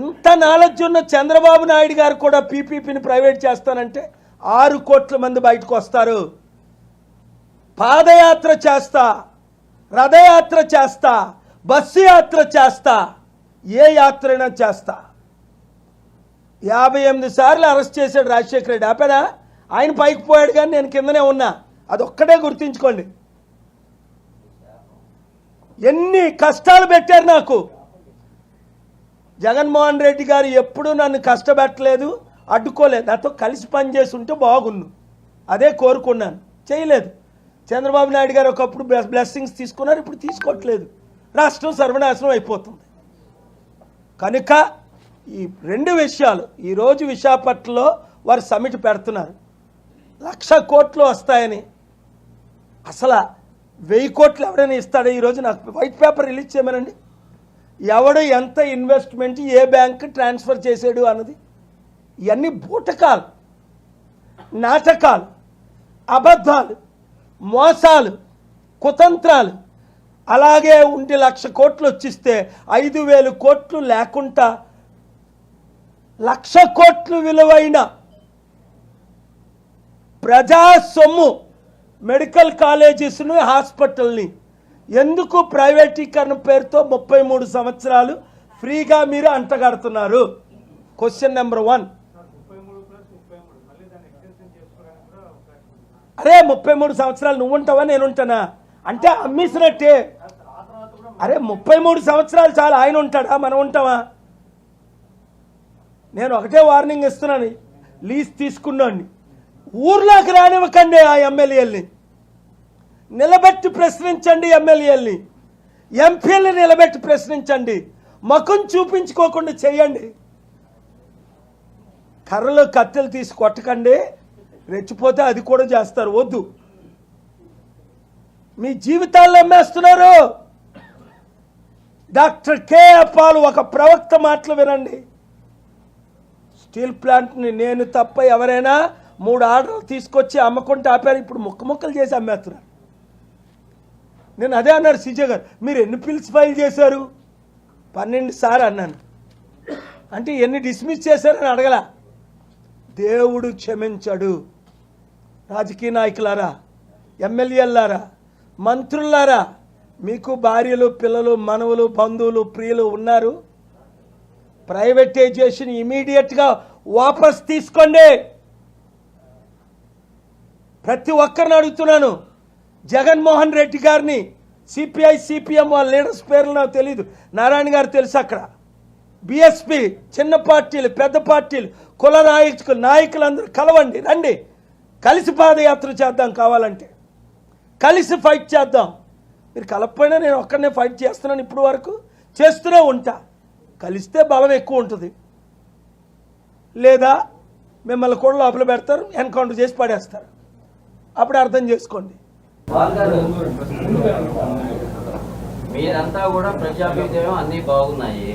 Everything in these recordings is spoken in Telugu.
ఇంత నాలెడ్జ్ ఉన్న చంద్రబాబు నాయుడు గారు కూడా పీపీపీని ప్రైవేట్ చేస్తానంటే ఆరు కోట్ల మంది బయటకు వస్తారు. పాదయాత్ర చేస్తా రథయాత్ర చేస్తా బస్సు యాత్ర చేస్తా ఏ యాత్ర అయినా చేస్తా. యాభై ఎనిమిది సార్లు అరెస్ట్ చేశాడు రాజశేఖర రెడ్డి. ఆపేనా? ఆయన పైకి పోయాడు కానీ నేను కిందనే ఉన్నా. అది ఒక్కటే ఎన్ని కష్టాలు పెట్టారు నాకు. జగన్మోహన్ రెడ్డి గారు ఎప్పుడూ నన్ను కష్టపెట్టలేదు అడ్డుకోలేదు. నాతో కలిసి పనిచేసి ఉంటే బాగుండు. అదే కోరుకున్నాను. చేయలేదు. చంద్రబాబు నాయుడు గారు ఒకప్పుడు బ్లెస్సింగ్స్ తీసుకున్నారు ఇప్పుడు తీసుకోవట్లేదు. రాష్ట్రం సర్వనాశనం అయిపోతుంది. కనుక ఈ రెండు విషయాలు ఈరోజు విశాఖపట్నంలో వారు సమిట్ పెడుతున్నారు. లక్ష కోట్లు వస్తాయని. అసలు వెయ్యి కోట్లు ఎవరైనా ఇస్తాడో ఈరోజు నాకు వైట్ పేపర్ రిలీజ్ చేయమనండి. ఎవడు ఎంత ఇన్వెస్ట్మెంట్ ఏ బ్యాంక్ ట్రాన్స్ఫర్ చేసాడు అన్నది? ఇవన్నీ బూటకాలు నాటకాలు అబద్ధాలు మోసాలు కుతంత్రాలు. అలాగే ఉండి లక్ష కోట్లు వచ్చిస్తే ఐదు వేలు కోట్లు లేకుండా లక్ష కోట్లు విలువైన ప్రజా సొమ్ము మెడికల్ కాలేజెస్ని హాస్పిటల్ని ఎందుకు ప్రైవేటీకరణ పేరుతో ముప్పై మూడు సంవత్సరాలు ఫ్రీగా మీరు అంటగడుతున్నారు? క్వశ్చన్ నెంబర్ వన్ అరే ముప్పై మూడు సంవత్సరాలు నువ్వు ఉంటావా నేను ఉంటానా అంటే అమ్మేసినట్టే. అరే ముప్పై మూడు సంవత్సరాలు చాలా ఆయన ఉంటాడా మనం ఉంటావా నేను ఒకటే వార్నింగ్ ఇస్తున్నాను లీజ్ తీసుకున్నాను ఊర్లోకి రానివ్వకండి ఆ ఎమ్మెల్యేల్ని. నిలబెట్టి ప్రశ్నించండి ఎమ్మెల్యేల్ని. ఎంపీల్ని నిలబెట్టి ప్రశ్నించండి. ముఖం చూపించుకోకుండా చేయండి. కర్రలో కత్తెలు తీసి కొట్టకండి. రెచ్చిపోతే అది కూడా చేస్తారు. వద్దు. మీ జీవితాల్లో అమ్మేస్తున్నారు డాక్టర్ కే పాల్ ఒక ప్రవక్త మాటలు వినండి. స్టీల్ ప్లాంట్ని నేను తప్ప ఎవరైనా మూడు ఆర్డర్లు తీసుకొచ్చి అమ్మకుంటే ఆపారు. ఇప్పుడు ముక్క ముక్కలు చేసి అమ్మేస్తున్నారు. నేను అదే అన్నారు సీజే గారు. మీరు ఎన్ని పిల్స్ ఫైల్ చేశారు? పన్నెండు సార్ అన్నాను. అంటే ఎన్ని డిస్మిస్ చేశారని అడగల. దేవుడు క్షమించడు. రాజకీయ నాయకులారా ఎమ్మెల్యేలారా మంత్రులారా మీకు భార్యలు పిల్లలు మనవలు బంధువులు ప్రియులు ఉన్నారు. ప్రైవేటైజేషన్ ఇమీడియట్గా వాపస్ తీసుకోండి. ప్రతి ఒక్కరిని అడుగుతున్నాను. జగన్మోహన్ రెడ్డి గారిని సిపిఐ సిపిఎం వాళ్ళ లీడర్స్ పేర్లు నాకు తెలియదు నారాయణ గారు తెలుసు అక్కడ. బిఎస్పి చిన్న పార్టీలు పెద్ద పార్టీలు కుల నాయకులు నాయకులందరూ కలవండి రండి. కలిసి పాదయాత్ర చేద్దాం కావాలంటే. కలిసి ఫైట్ చేద్దాం. మీరు కలపపోయినా నేను ఒక్కడనే ఫైట్ చేస్తున్నాను ఇప్పుడు వరకు. చేస్తూనే ఉంటా. కలిస్తే బలం ఎక్కువ ఉంటుంది. లేదా మిమ్మల్ని కూడా లోపల పెడతారు ఎన్కౌంటర్ చేసి పడేస్తారు. అప్పుడు అర్థం చేసుకోండి. మీరంతా కూడా ప్రజాభిప్రాయం అన్ని బాగున్నాయి.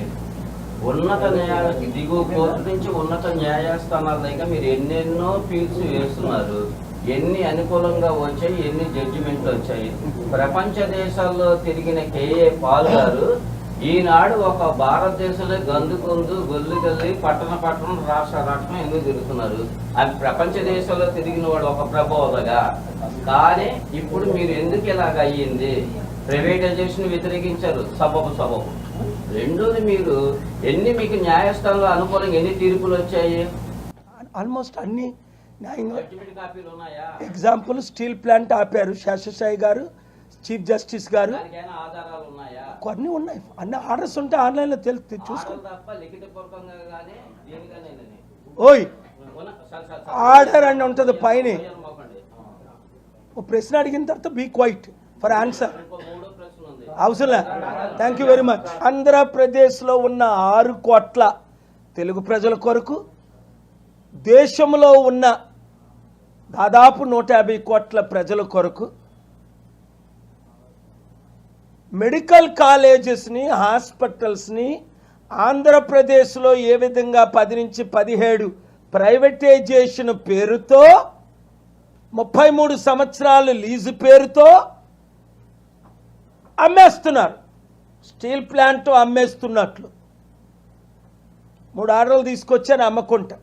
ఉన్నత న్యాయ దిగువ కోర్టు నుంచి ఉన్నత న్యాయస్థానాల దగ్గర మీరు ఎన్నెన్నో ఫీల్స్ వేస్తున్నారు. ఎన్ని అనుకూలంగా వచ్చాయి ఎన్ని జడ్జిమెంట్లు వచ్చాయి. ప్రపంచ దేశాల్లో తిరిగిన కేఏ పాల్ గారు ఈనాడు ఒక భారతదేశంలో గందు గొందు గొల్లు గల్లి పట్టణ పట్టణం రాష్ట్ర రాష్ట్రం ఎందుకు తిరుగుతున్నారు? అవి ప్రపంచ దేశాల్లో తిరిగిన వాడు ఒక ప్రబోధగా. కానీ ఇప్పుడు మీరు ఎందుకు ఇలాగ అయ్యింది? ప్రైవేటైజేషన్ వ్యతిరేకించారు. సబబు సబబు. రెండోది మీరు ఎన్ని మీకు న్యాయస్థానంలో అనుకూలంగా ఎన్ని తీర్పులు వచ్చాయి? ఆల్మోస్ట్ అన్ని న్యాయంగా ఎగ్జాంపుల్ స్టీల్ ప్లాంట్ ఆపారు శేషసాయి గారు. చీఫ్ జస్టిస్ గారు కొన్ని ఉన్నాయి. అన్ని ఆర్డర్స్ ఉంటే ఆన్లైన్లో తెలుసు చూసుకో. ఓయ్! ఆర్డర్ అని ఉంటుంది పైన. ఓ ప్రశ్న అడిగిన తర్వాత బీ క్వైట్ ఫర్ ఆన్సర్. అవసరం థ్యాంక్ యూ వెరీ మచ్ ఆంధ్రప్రదేశ్లో ఉన్న ఆరు కోట్ల తెలుగు ప్రజల కొరకు దేశంలో ఉన్న దాదాపు నూట యాభై కోట్ల ప్రజల కొరకు మెడికల్ కాలేజెస్ని హాస్పిటల్స్ని ఆంధ్రప్రదేశ్లో ఏ విధంగా పది నుంచి పదిహేడు ప్రైవేటైజేషన్ పేరుతో ముప్పై మూడు సంవత్సరాలు లీజు పేరుతో అమ్మేస్తున్నారు. స్టీల్ ప్లాంట్ అమ్మేస్తున్నట్లు. మూడు ఆర్డర్లు తీసుకొచ్చాను అమ్మకుంటా.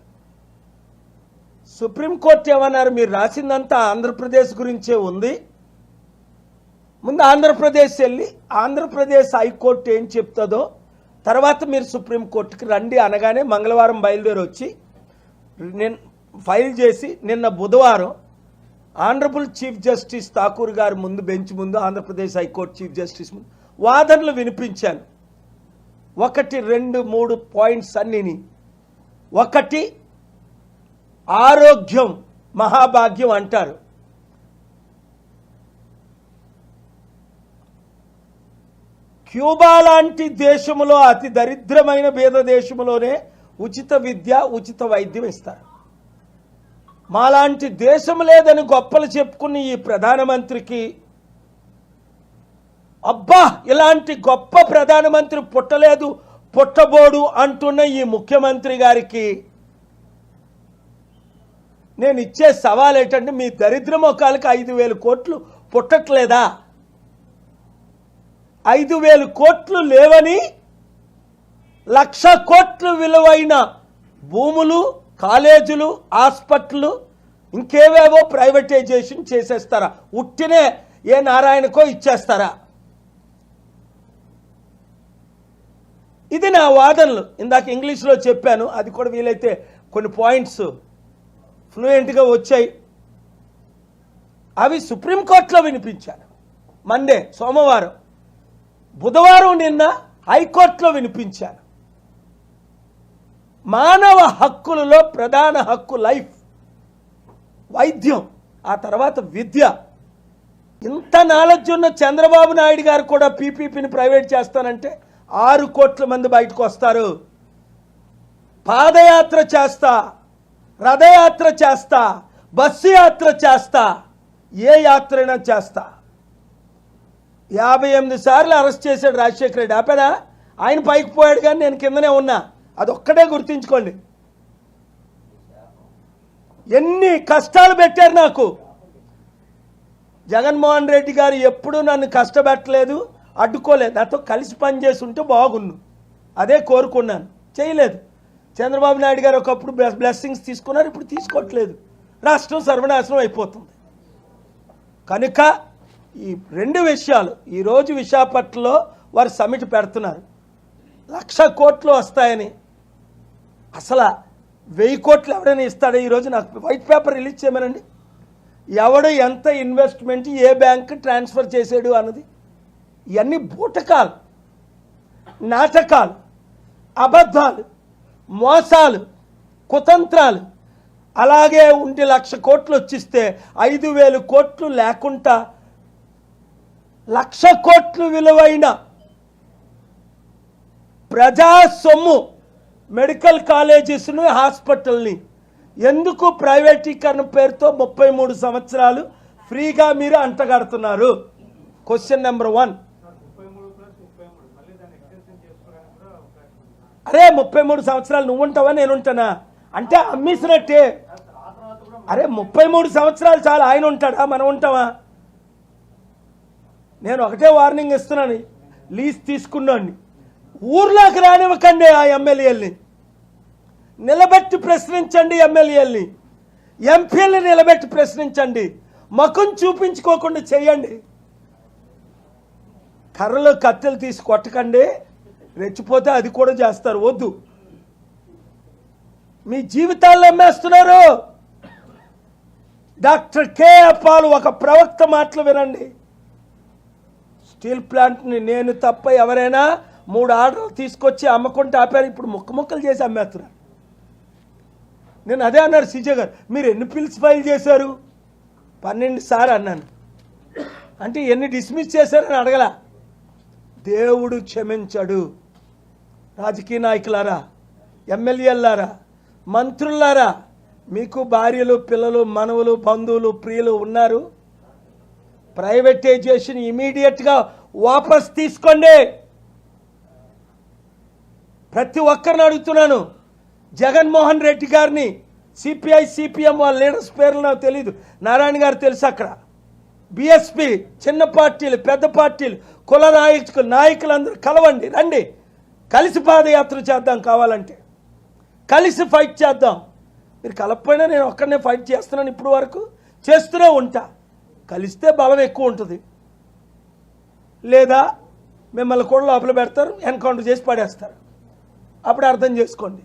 సుప్రీంకోర్టు ఏమన్నారు? మీరు రాసిందంతా ఆంధ్రప్రదేశ్ గురించే ఉంది. ముందు ఆంధ్రప్రదేశ్ వెళ్ళి ఆంధ్రప్రదేశ్ హైకోర్టు ఏం చెప్తుందో తర్వాత మీరు సుప్రీంకోర్టుకి రండి అనగానే మంగళవారం బయలుదేరి వచ్చి నేను ఫైల్ చేసి నిన్న బుధవారం ఆనరబుల్ చీఫ్ జస్టిస్ ఠాకూర్ గారు ముందు బెంచ్ ముందు ఆంధ్రప్రదేశ్ హైకోర్టు చీఫ్ జస్టిస్ ముందు వాదనలు వినిపించాను. ఒకటి రెండు మూడు పాయింట్స్ అన్నిని. ఒకటి ఆరోగ్యం మహాభాగ్యం అంటారు. క్యూబా లాంటి దేశంలో అతి దరిద్రమైన పేద దేశంలోనే ఉచిత విద్య ఉచిత వైద్యం ఇస్తారు. మాలాంటి దేశం లేదని గొప్పలు చెప్పుకుని ఈ ప్రధానమంత్రికి అబ్బా ఇలాంటి గొప్ప ప్రధానమంత్రి పుట్టలేదు పుట్టబోడు అంటున్న ఈ ముఖ్యమంత్రి గారికి నేను ఇచ్చే సవాల్ ఏంటంటే మీ దరిద్ర మొఖాలకు ఐదు వేల కోట్లు పుట్టట్లేదా? ఐదు వేలు కోట్లు లేవని లక్ష కోట్లు విలువైన భూములు కాలేజీలు హాస్పిటళ్ళు ఇంకేవేవో ప్రైవేటైజేషన్ చేసేస్తారా? ఉట్టినే ఏ నారాయణకో ఇచ్చేస్తారా? ఇది నా వాదనలు. ఇందాక ఇంగ్లీష్లో చెప్పాను. అది కూడా వీలైతే కొన్ని పాయింట్స్ ఫ్లూయెంట్గా వచ్చాయి. అవి సుప్రీంకోర్టులో వినిపించాను మండే సోమవారం. బుధవారం నిన్న హైకోర్టులో వినిపించాను మానవ హక్కులలో ప్రధాన హక్కు లైఫ్ వైద్యం ఆ తర్వాత విద్య. ఇంత నాలెడ్జ్ ఉన్న చంద్రబాబు నాయుడు గారు కూడా పీపీపీని ప్రైవేట్ చేస్తానంటే ఆరు కోట్ల మంది బయటకు వస్తారు. పాదయాత్ర చేస్తా రథయాత్ర చేస్తా బస్సు యాత్ర చేస్తా ఏ యాత్ర అయినా చేస్తా. యాభై ఎనిమిది సార్లు అరెస్ట్ చేశాడు రాజశేఖర రెడ్డి. ఆపేనా ఆయన పైకి పోయాడు కానీ నేను కిందనే ఉన్నా. అదొక్కటే గుర్తించుకోండి. ఎన్ని కష్టాలు పెట్టారు నాకు. జగన్మోహన్ రెడ్డి గారు ఎప్పుడూ నన్ను కష్టపెట్టలేదు అడ్డుకోలేదు. నాతో కలిసి పనిచేసి ఉంటే బాగున్ను. అదే కోరుకున్నాను. చేయలేదు. చంద్రబాబు నాయుడు గారు ఒకప్పుడు బ్లెస్సింగ్స్ తీసుకున్నారు ఇప్పుడు తీసుకోవట్లేదు. రాష్ట్రం సర్వనాశనం అయిపోతుంది. కనుక ఈ రెండు విషయాలు ఈరోజు విశాఖపట్నంలో వారు సమిట్ పెడుతున్నారు. లక్ష కోట్లు వస్తాయని. అసలు వెయ్యి కోట్లు ఎవడైనా ఇస్తాడో? ఈరోజు నాకు వైట్ పేపర్ రిలీజ్ చేయమనండి. ఎవడు ఎంత ఇన్వెస్ట్మెంట్ ఏ బ్యాంక్ ట్రాన్స్ఫర్ చేసాడు అన్నది. ఇవన్నీ బూటకాలు నాటకాలు అబద్ధాలు మోసాలు కుతంత్రాలు. అలాగే ఉండి లక్ష కోట్లు వచ్చిస్తే ఐదు వేలు కోట్లు లేకుండా లక్ష కోట్లు విలువైన ప్రజా సొమ్ము మెడికల్ కాలేజెస్ని హాస్పిటల్ని ఎందుకు ప్రైవేటీకరణ పేరుతో ముప్పై మూడు సంవత్సరాలు ఫ్రీగా మీరు అంటగడుతున్నారు? క్వశ్చన్ నెంబర్ వన్ అరే ముప్పై మూడు సంవత్సరాలు నువ్వు ఉంటావా నేను ఉంటానా అంటే అమ్మేసినట్టే అరే ముప్పై మూడు సంవత్సరాలు చాలా ఆయన ఉంటాడా? మనం ఉంటావా నేను ఒకటే వార్నింగ్ ఇస్తున్నాను. లీజ్ తీసుకున్నాండి ఊర్లోకి రానివ్వకండి ఆ ఎమ్మెల్యేల్ని. నిలబెట్టి ప్రశ్నించండి ఎమ్మెల్యేల్ని. ఎంపీల్ని నిలబెట్టి ప్రశ్నించండి. ముఖం చూపించుకోకుండా చేయండి. కర్రలు కత్తెలు తీసి కొట్టకండి. రెచ్చిపోతే అది కూడా చేస్తారు. వద్దు. మీ జీవితాల్లో అమ్మేస్తున్నారు డాక్టర్ కే. పాల్ ఒక ప్రవక్త మాటలు వినండి. స్టీల్ ప్లాంట్ని నేను తప్ప ఎవరైనా మూడు ఆర్డర్లు తీసుకొచ్చి అమ్మకుంటే ఆపారు. ఇప్పుడు ముక్క ముక్కలు చేసి అమ్మేస్తున్నారు. నేను అదే అన్నారు సీజే గారు. మీరు ఎన్ని పిల్స్ ఫైల్ చేశారు? పన్నెండు సార్ అన్నాను. అంటే ఎన్ని డిస్మిస్ చేశారని అడగల. దేవుడు క్షమించడు. రాజకీయ నాయకులారా ఎమ్మెల్యేలారా మంత్రులారా మీకు భార్యలు పిల్లలు మనవలు బంధువులు ప్రియులు ఉన్నారు. ప్రైవేటైజేషన్ ఇమీడియట్గా వాపస్ తీసుకోండి. ప్రతి ఒక్కరిని అడుగుతున్నాను. జగన్మోహన్ రెడ్డి గారిని సిపిఐ సిపిఎం వాళ్ళ లీడర్స్ పేర్లు నాకు తెలియదు నారాయణ గారు తెలుసు అక్కడ. బిఎస్పి చిన్న పార్టీలు పెద్ద పార్టీలు కుల నాయకులు నాయకులందరూ కలవండి రండి. కలిసి పాదయాత్ర చేద్దాం కావాలంటే. కలిసి ఫైట్ చేద్దాం. మీరు కలపపోయినా నేను ఒక్కడనే ఫైట్ చేస్తున్నాను ఇప్పుడు వరకు. చేస్తూనే ఉంటా. కలిస్తే బలం ఎక్కువ ఉంటుంది. లేదా మిమ్మల్ని కూడా లోపల పెడతారు ఎన్కౌంటర్ చేసి పడేస్తారు. అప్పుడు అర్థం చేసుకోండి.